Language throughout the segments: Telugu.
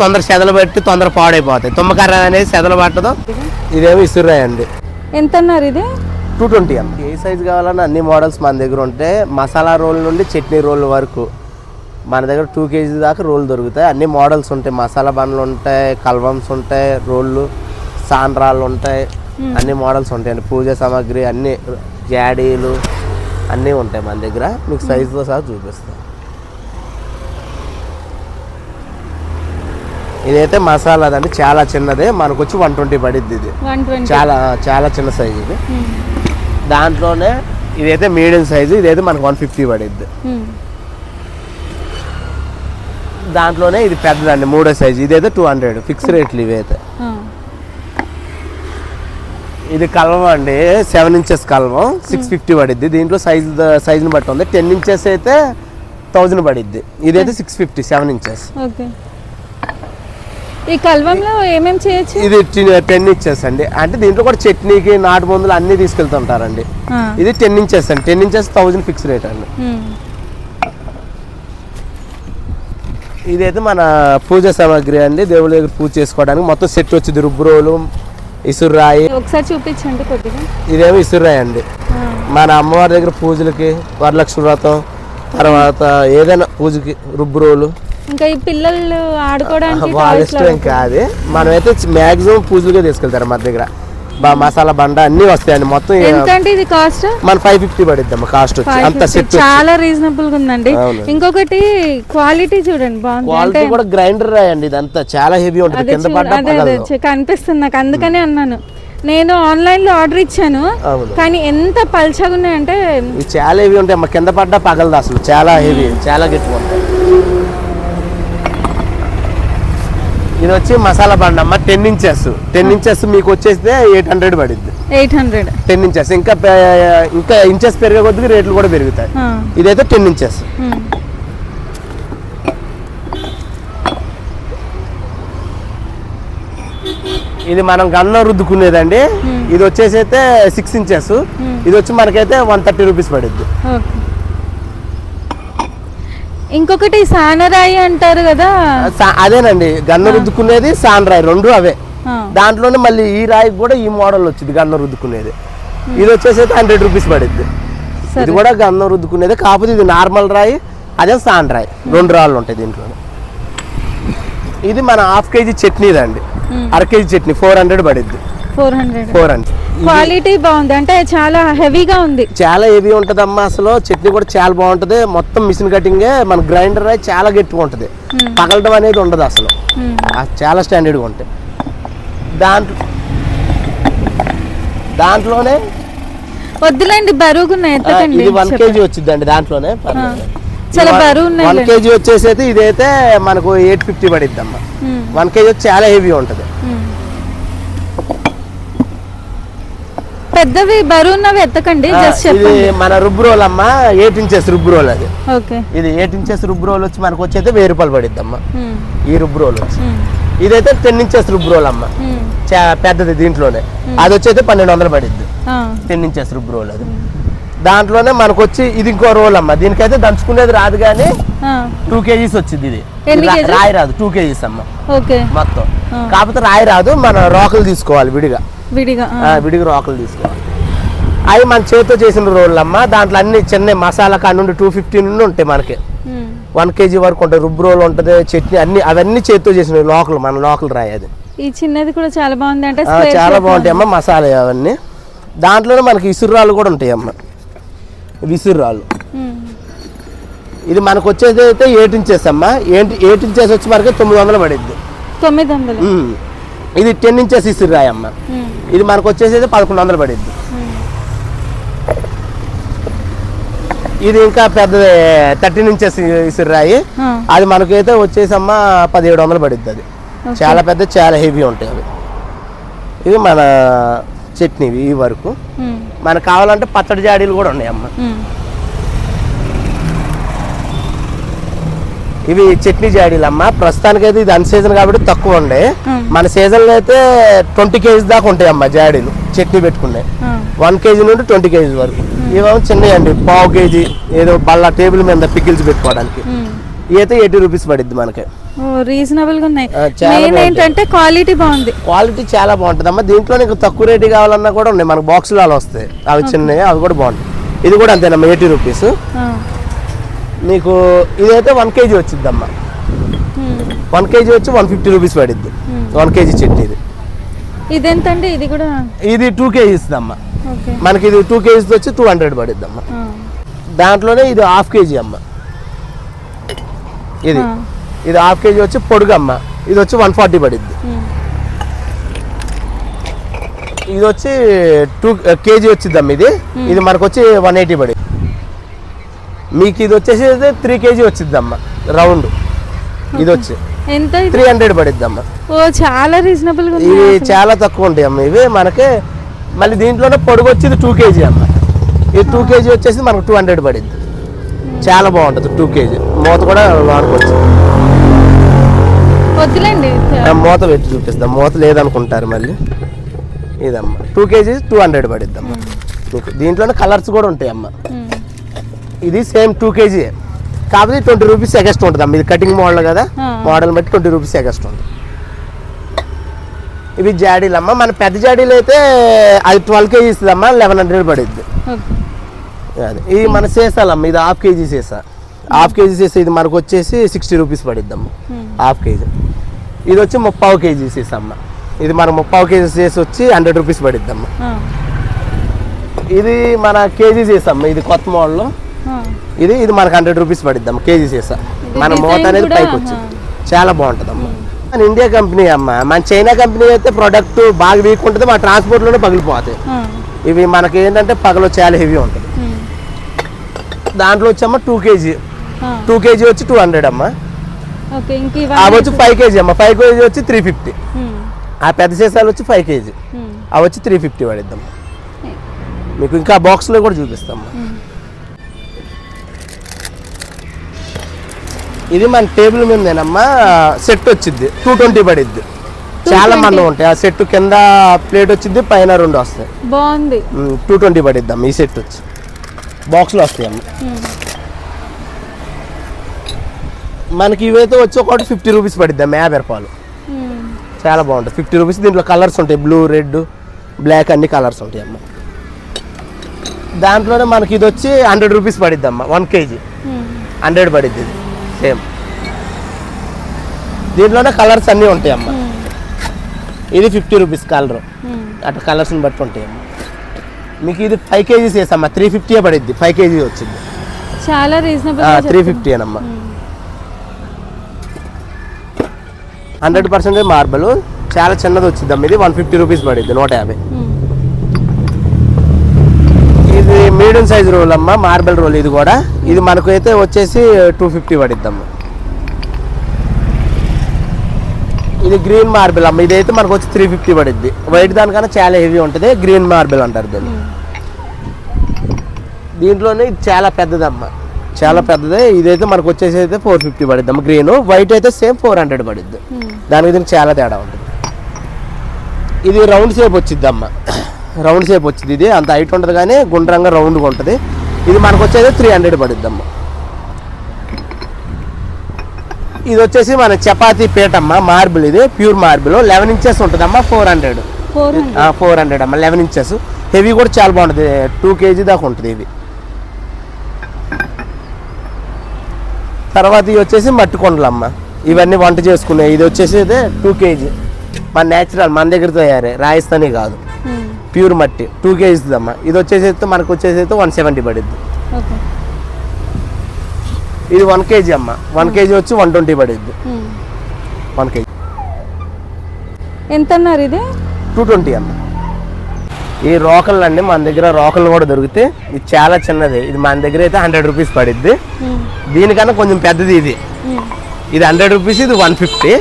తొందర సెదలు పట్టి తొందర పాడైపోతాయి. తుమ్మకర్ర అనేది సెదలు పట్టదు. ఇదేమో ఇసురాయి అండి ఎంత అన్నారు ఇది? Two twenty M A size కావాలన్నా అన్ని మోడల్స్ మన దగ్గర ఉంటాయి మసాలా రోల్ నుండి చట్నీ రోల్ వరకు. మన దగ్గర టూ కేజీ దాకా రోల్ దొరుకుతాయి. అన్ని మోడల్స్ ఉంటాయి. మసాలా బండ్లు ఉంటాయి కల్వమ్స్ ఉంటాయి రోళ్ళు సాండ్రాళ్ళు ఉంటాయి. అన్ని మోడల్స్ ఉంటాయండి పూజ సామాగ్రి అన్ని జాడీలు అన్నీ ఉంటాయి మన దగ్గర. మీకు సైజుతో సహా చూపిస్తాం. ఇదైతే మసాలా అండి చాలా చిన్నదే. మనకు వచ్చి వన్ ట్వంటీ పడిద్ది ఇది. చాలా చాలా చిన్న సైజు ఇది. దాంట్లోనే ఇదైతే మీడియం సైజు ఇదైతే మనకు వన్ ఫిఫ్టీ పడిద్ది. దాంట్లోనే ఇది పెద్దదండి మూడో సైజు. ఇదైతే టూ హండ్రెడ్ ఫిక్స్ రేట్లు ఇవైతే. ఇది కల్వం అండి సెవెన్ ఇంచెస్ కల్వం సిక్స్ ఫిఫ్టీ పడిద్ది. దీంట్లో సైజు సైజుని బట్టి ఉంది. టెన్ ఇంచెస్ అయితే థౌజండ్ పడిద్ది. ఇదైతే సిక్స్ ఫిఫ్టీ సెవెన్ ఇంచెస్. ఈ కల్వంలో ఏమేమి చేయొచ్చు? ఇది టెన్ ఇంచెస్ అండి. అంటే దీంట్లో కూడా చట్నీకి నాటు మందులు అన్నీ తీసుకెళ్తుంటారండి. ఇది టెన్ ఇంచెస్ అండి. Ten inches thousand fix rate అండి. ఇదైతే మన పూజ సామాగ్రి అండి. దేవుడి దగ్గర పూజ చేసుకోవడానికి మొత్తం సెట్ వచ్చింది రుబ్బురోలు ఇసుర్రాయి. ఒకసారి చూపించండి కొద్దిగా. ఇదేమో ఇసుర్రాయి అండి. మన అమ్మవారి దగ్గర పూజలకి వరలక్ష్మి వ్రతం తర్వాత ఏదైనా పూజకి రుబ్బురోలు ఇంకా ఈ పిల్లలు ఆడుకోవడానికి వాళ్ళ ఇష్టం. ఇంకా అది మనమైతే మ్యాక్సిమం పూజలుగా తీసుకెళ్తారు మన దగ్గర. బా మసాలా బండ అన్నీ వస్తాయండి. మొత్తం ఎంత అంటే ఇది కాస్ట్? మన ఫైవ్ ఫిఫ్టీ పడిద్దాం కాస్ట్ అంత సెట్ చాలా రీజనబుల్గా ఉందండి. ఇంకొకటి క్వాలిటీ చూడండి బాగుంది. క్వాలిటీ కూడా గ్రైండర్ అండి ఇదంతా. చాలా హెవీ ఉంటుంది. కింద పడ్డా కనిపిస్తుంది నాకు. అందుకనే అన్నాను. నేను ఆన్లైన్లో ఆర్డర్ ఇచ్చాను. కానీ ఎంత పల్చగా ఉన్నాయంటే చాలా హెవీ ఉంటాయి. అమ్మ కింద పడ్డా పగలదు అసలు. చాలా హెవీ చాలా గట్టిగా ఉంటాయి. ఇది వచ్చి మసాలా బండ అమ్మ టెన్ ఇంచెస్ టెన్ ఇంచెస్ మీకు వచ్చేస్తే ఎయిట్ హండ్రెడ్ పడిద్ది. ఎయిట్ హండ్రెడ్ టెన్ ఇంచెస్ ఇంకా ఇంకా ఇంచెస్ పెరిగే కొద్దిగా రేట్లు కూడా పెరుగుతాయి. ఇదైతే టెన్ ఇంచెస్ ఇది మనం గన్న రుద్దుకునేదండి. ఇది వచ్చేసి అయితే సిక్స్ ఇంచెస్ ఇది వచ్చి మనకైతే వన్ థర్టీ రూపీస్ పడిద్ది. ఇంకొకటి సానరాయి అంటారు కదా. అదేనండి. గన్న రుద్దుకునేది సాన్ రాయి రెండు అవే. దాంట్లోనే మళ్ళీ ఈ రాయికి కూడా ఈ మోడల్ వచ్చింది గన్న రుద్దుకునేది. ఇది వచ్చేసి హండ్రెడ్ రూపీస్ పడిద్ది. సరే. ఇది కూడా గన్నం రుద్దుకునేది కాకపోతే ఇది నార్మల్ రాయి అదే సాన్ రాయి రెండు రాళ్ళు ఉంటాయి దీంట్లో ఇది మన హాఫ్ కేజీ చట్నీదండి. అర కేజీ చట్నీ four hundred పడిద్ది. Four hundred. Four hundred. Quality బాగుంది. అంటే చాలా హెవీగా ఉంది. చాలా హెవీ ఉంటుంది అమ్మా అసలు. చట్నీ కూడా చాలా బాగుంటుంది. మొత్తం మిషన్ కటింగే మన గ్రైండర్ చాలా గట్టిగా ఉంటుంది. పగలడం అనేది ఉండదు అసలు. చాలా స్టాండర్డ్గా ఉంటాయి దాంట్లో దాంట్లోనే వద్దులేండి బరువుగున్నాయి. ఎత్తకండి ఇది వన్ కేజీ వచ్చిందండి దాంట్లోనే. చాలా బరువు ఉన్నాయి వన్ కేజీ వచ్చేసి ఇదైతే మనకు ఎయిట్ ఫిఫ్టీ పడిద్ది అమ్మ మ్మ్. వన్ కేజీ వచ్చి చాలా హెవీ ఉంటుంది. పెద్దవి బరువు ఉన్నవి ఎత్తకండి జస్ట్ ఇది మన రుబ్బు రోల్ అమ్మ ఎయిట్ ఇంచెస్ రుబ్బు రోల్ అది. ఓకే. ఇది ఎయిట్ ఇంచెస్ రుబ్బు రోల్ వచ్చి మనకు వచ్చి అయితే వెయ్యి రూపాయలు పడిద్ది అమ్మ మ్మ్. ఈ రుబ్బు రోల్ వచ్చి. ఇదైతే టెన్ ఇంచెస్ రుబ్బు రోల్ అమ్మ పెద్దది దీంట్లోనే. అది వచ్చి అయితే పన్నెండు వందలు పడిద్ది. టెన్ ఇంచెస్ రుబ్బు రోల్ అది. దాంట్లోనే మనకు వచ్చి ఇది ఇంకో రోల్ అమ్మ దీనికైతే దంచుకునేది రాదు కానీ టూ కేజీస్ వచ్చింది ఇది? రాయి రాదు టూ కేజీస్ అమ్మ. మొత్తం. కాకపోతే రాయి రాదు మన రోకలు తీసుకోవాలి విడిగా. విడిగా విడిగా రోకలు తీసుకోవాలి. అవి మన చేతితో చేసిన రోళ్ళు అమ్మ దాంట్లో అన్ని చిన్న మసాలా కాడ నుండి టూ ఫిఫ్టీ నుండి ఉంటాయి మనకి. వన్ కేజీ వరకు ఉంటుంది రుబ్బు రోల్ ఉంటుంది చట్నీ అన్ని అవన్నీ చేతితో చేసిన లోకల్ మన లోకల్ రాయి అది. ఈ చిన్నది కూడా చాలా బాగుంది అంటే చాలా బాగుంటాయి అమ్మ మసాలా అవన్నీ. దాంట్లోనే మనకి ఇసురాళ్ళు కూడా ఉంటాయి అమ్మ. మ్మ్. ఇది మనకు వచ్చేది అయితే ఎయిట్ ఎయిట్ ఇంచెస్ వచ్చి మనకి తొమ్మిది వందలు పడిద్ది. తొమ్మిది వందలు. ఇది టెన్ ఇంచెస్ ఇసురాయి అమ్మ మ్మ్. ఇది మనకు వచ్చేసి అయితే పదకొండు వందలు పడిద్ది. మ్మ్. ఇది ఇంకా పెద్దది థర్టీన్ ఇంచెస్ ఇసురాయి ఆ, అది మనకైతే వచ్చేసి అమ్మ పదిహేడు వందలు పడిద్ది అది. చాలా పెద్ద చాలా హెవీ ఉంటాయి అవి. ఇవి మన చట్నీ ఈ వరకు. మనకు కావాలంటే పచ్చడి జాడీలు కూడా ఉన్నాయి అమ్మ మ్మ్. ఇవి చట్నీ జాడీలు అమ్మ ప్రస్తుతానికి అయితే ఇది అన్ సీజన్ కాబట్టి తక్కువ ఉండే. మన సీజన్లో అయితే ట్వంటీ కేజీస్ దాకా ఉంటాయి అమ్మ జాడీలు చట్నీ పెట్టుకున్నాయి ఆ, వన్ కేజీ నుండి ట్వంటీ కేజీ వరకు. ఇవేమో చిన్నవి అండి పావు కేజీ ఏదో బల్ల టేబుల్ మీద పికిల్స్ పెట్టుకోవడానికి. అయితే ఎయిటీ రూపీస్ పడిద్ది మనకి. రీజనబుల్గా ఉన్నాయి. మెయిన్. ఏంటంటే క్వాలిటీ బాగుంది. క్వాలిటీ చాలా బాగుంటుంది అమ్మ దీంట్లో నీకు తక్కువ రేటు కావాలన్నా కూడా ఉన్నాయి. మనకు బాక్సులు అలా వస్తాయి. అవి చిన్నవి అవి కూడా బాగుంటాయి. ఇది కూడా అంతేనమ్మా ఎయిటీ రూపీస్. మీకు ఇదైతే వన్ కేజీ వచ్చిద్దమ్మా. వన్ కేజీ వచ్చి వన్ ఫిఫ్టీ రూపీస్ పడిద్ది. వన్ కేజీ చెట్టు ఇది. ఇదెంతండి? ఇది కూడా ఇది టూ కేజీస్ అమ్మా మనకి ఇది టూ కేజీస్ వచ్చి టూ హండ్రెడ్ పడిద్ది అమ్మా ఆ. దాంట్లోనే ఇది హాఫ్ కేజీ అమ్మ. ఇది. ఇది హాఫ్ కేజీ వచ్చి పొడుగు అమ్మ ఇది వచ్చి వన్ ఫార్టీ పడిద్ది. ఇది వచ్చి టూ కేజీ వచ్చిద్దమ్మ ఇది. ఇది మనకు వచ్చి వన్ ఎయిటీ పడి మీకు ఇది వచ్చేసి త్రీ కేజీ వచ్చిద్దమ్మ రౌండ్ ఇది వచ్చి ఎంత త్రీ హండ్రెడ్ పడిద్దమ్మ. ఓ చాలా రీజనబుల్ ఇవి చాలా తక్కువ ఉంటాయి అమ్మ ఇవి మనకి మళ్ళీ దీంట్లోనే పొడుగు వచ్చి ఇది టూ కేజీ అమ్మ. ఇది టూ కేజీ వచ్చేసి మనకు టూ హండ్రెడ్ పడిద్ది. చాలా బాగుంటుంది టూ కేజీ మూత కూడా వాడుకోవచ్చు. వద్దులేండి. మూత పెట్టి చూపిస్తాం. మూత లేదనుకుంటారు మళ్ళీ. ఇదమ్మ టూ కేజీ టూ హండ్రెడ్ పడిద్దమ్మ. మీకు దీంట్లోనే కలర్స్ కూడా ఉంటాయి అమ్మ. ఇది సేమ్ టూ కేజీ కాకపోతే ట్వంటీ రూపీస్ ఎగస్ట్ ఉంటుంది అమ్మ. ఇది కటింగ్ మోడల్ కదా. మోడల్ బట్టి ట్వంటీ రూపీస్ ఎగస్ట్ ఉంటుంది. ఇవి జాడీలు అమ్మ. మన పెద్ద జాడీలు అయితే అది ట్వెల్వ్ కేజీ ఇస్తుంది అమ్మ. లెవెన్ హండ్రెడ్ పడిద్ది. అది. ఇది మన సీసాలమ్మ ఇది హాఫ్ కేజీ సీసా. హాఫ్ కేజీ సీసా ఇది మనకు వచ్చేసి సిక్స్టీ రూపీస్ పడిద్దమ్మ. హాఫ్ కేజీ ఇది వచ్చి ముప్పావు కేజీ సీసా అమ్మ. ఇది మన ముప్పావు కేజీ సీసా వచ్చి హండ్రెడ్ రూపీస్ పడిద్దమ్మ. ఇది మన కేజీ సీసా అమ్మ. ఇది కొత్త మోడల్ ఆ. ఇది ఇది మనకు హండ్రెడ్ రూపీస్ పడిద్దమ్మ కేజీ సీసా మన మూత అనేది పైకి వచ్చింది చాలా బాగుంటుంది అమ్మ మన ఇండియా కంపెనీ అమ్మ మన చైనా కంపెనీ అయితే ప్రోడక్ట్ బాగా వీక్ ఉంటుంది మన ట్రాన్స్పోర్ట్లోనే పగిలిపోతాయి. ఇవి మనకి ఏంటంటే పగలు చాలా హెవీ ఉంటుంది. దాంట్లో వచ్చామ్మ టూ కేజీ. టూ కేజీ వచ్చి టూ హండ్రెడ్ అమ్మ. అవి వచ్చి ఫైవ్ కేజీ అమ్మ. ఫైవ్ కేజీ వచ్చి త్రీ ఫిఫ్టీ. ఆ పెద్ద సీసాలు వచ్చి ఫైవ్ కేజీ. అవి వచ్చి త్రీ ఫిఫ్టీ పడిద్దాం. మీకు ఇంకా బాక్స్లో కూడా చూపిస్తాం ఇది మన టేబుల్ మీదేనమ్మా సెట్ వచ్చింది టూ ట్వంటీ పడిద్ది. చాలా మంది ఉంటాయి. ఆ సెట్ కింద ప్లేట్ వచ్చింది పైన రెండు వస్తాయి. బాగుంది. టూ ట్వంటీ పడిద్దాం ఈ సెట్ వచ్చి. బాక్స్లో వస్తాయి అమ్మ. మనకి ఇవైతే వచ్చి ఒకటి ఫిఫ్టీ రూపీస్ పడిద్దాం యాభై రూపాయలు. చాలా బాగుంటుంది. ఫిఫ్టీ రూపీస్ దీంట్లో కలర్స్ ఉంటాయి. బ్లూ రెడ్ బ్లాక్ అన్ని కలర్స్ ఉంటాయి అమ్మ. దాంట్లోనే మనకి ఇది వచ్చి హండ్రెడ్ రూపీస్ పడిద్ది అమ్మ వన్ కేజీ. హండ్రెడ్ పడిద్ది ఇది. సేమ్. దీంట్లోనే కలర్స్ అన్నీ ఉంటాయి అమ్మ. ఇది ఫిఫ్టీ రూపీస్ కలర్. అట్లా కలర్స్ని బట్టి ఉంటాయి అమ్మ మీకు ఇది ఫైవ్ కేజీస్ వేసమ్మా. త్రీ ఫిఫ్టీ పడిద్ది. ఫైవ్ కేజీ వచ్చింది. చాలా రీజనబుల్ త్రీ ఫిఫ్టీ అనమ్మా హండ్రెడ్ పర్సెంటేజ్ మార్బల్. చాలా చిన్నది వచ్చిందమ్మా. ఇది వన్ ఫిఫ్టీ రూపీస్ పడిద్ది నూట యాభై ఇది మీడియం సైజ్ రోల్ అమ్మ మార్బల్ రోల్ ఇది కూడా. ఇది మనకు అయితే వచ్చేసి టూ ఫిఫ్టీ పడిద్దమ్మ ఇది గ్రీన్ మార్బుల్ అమ్మ ఇదైతే మనకు వచ్చి త్రీ ఫిఫ్టీ పడిద్ది. వైట్ దానికన్నా చాలా హెవీ ఉంటుంది గ్రీన్ మార్బుల్ అంటారు దీన్ని. దీంట్లోనే ఇది చాలా పెద్దదమ్మ చాలా పెద్దదే. ఇదైతే మనకు వచ్చేసి అయితే ఫోర్ ఫిఫ్టీ పడిద్దమ్మ గ్రీన్ వైట్ అయితే సేమ్ ఫోర్ హండ్రెడ్ పడిద్ది. దానికి దీనికి చాలా తేడా ఉంటుంది. ఇది రౌండ్ షేప్ వచ్చింది అమ్మ. రౌండ్ షేప్ వచ్చింది ఇది. అంత హైట్ ఉంటుంది కానీ గుండ్రంగా రౌండ్గా ఉంటుంది. ఇది మనకు వచ్చేది త్రీ హండ్రెడ్ పడుద్ది అమ్మ ఇది వచ్చేసి మన చపాతీ పీట అమ్మ మార్బుల్ ఇది ప్యూర్ మార్బుల్ లెవెన్ ఇంచెస్ ఉంటుంది అమ్మ ఫోర్ హండ్రెడ్ ఫోర్ హండ్రెడ్ అమ్మ లెవెన్ ఇంచెస్ హెవీ కూడా చాలా బాగుంటుంది. టూ కేజీ దాకా ఉంటుంది ఇది. తర్వాత ఇవి వచ్చేసి మట్టి కొండలు అమ్మ ఇవన్నీ వంట చేసుకునే ఇది వచ్చేసి అయితే టూ కేజీ మన నేచురల్ మన దగ్గర తయారే. రాజస్థానీ కాదు. ప్యూర్ మట్టి టూ కేజీస్ అమ్మ ఇది వచ్చేసి అయితే మనకు వచ్చేసి అయితే వన్ సెవెంటీ పడిద్ది. ఇది వన్ కేజీ అమ్మ. వన్ కేజీ వచ్చి వన్ ట్వంటీ పడిద్ది. వన్ కేజీ ఎంత అన్నారు ఇది? టూ ట్వంటీ అమ్మ. ఈ రోకళ్ళు అండి మన దగ్గర రోకళ్ళు కూడా దొరికితే ఇది చాలా చిన్నది. ఇది మన దగ్గర అయితే హండ్రెడ్ రూపీస్ పడిద్ది. దీనికన్నా కొంచెం పెద్దది ఇది. ఇది హండ్రెడ్ రూపీస్ ఇది వన్ ఫిఫ్టీ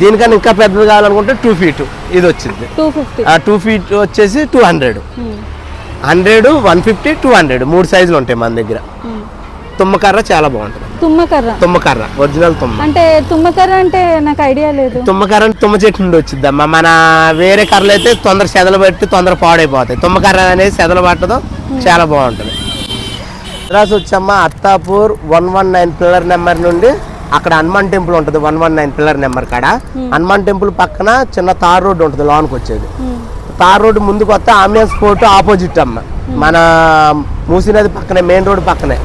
దీనికన్నా ఇంకా పెద్దది కావాలనుకుంటే టూ ఫీట్ ఇది వచ్చింది. ఆ టూ ఫీట్ వచ్చేసి two hundred hundred one fifty two hundred మూడు సైజులు ఉంటాయి మన దగ్గర. తుమ్మకర్ర చాలా బాగుంటుంది. తుమ్మకర్ర? తుమ్మకర్ర ఒరిజినల్ తుమ్మ. అంటే తుమ్మకర్ర అంటే నాకు ఐడియా లేదు. తుమ్మకర్ర అంటే తుమ్మ చెట్టు నుండి వచ్చిద్దమ్మా మన వేరే కర్రలు అయితే తొందర సెదలు పెట్టి తొందర పాడైపోతాయి. తుమ్మకర్ర అనేది సెదలు పట్టదు. చాలా బాగుంటుంది. తర్వాత వచ్చమ్మా Attapur one one nine pillar number నుండి అక్కడ హనుమాన్ టెంపుల్ ఉంటుంది one one nine pillar number కాడ. హనుమాన్ టెంపుల్ పక్కన చిన్న తార్ రోడ్డు ఉంటుంది లోనికి వచ్చేది. తార్ రోడ్డు ముందుకు వస్తే ఆంబియన్స్ ఫోర్ట్ ఆపోజిట్ అమ్మ మన మూసీ నది పక్కనే మెయిన్ రోడ్ పక్కనే.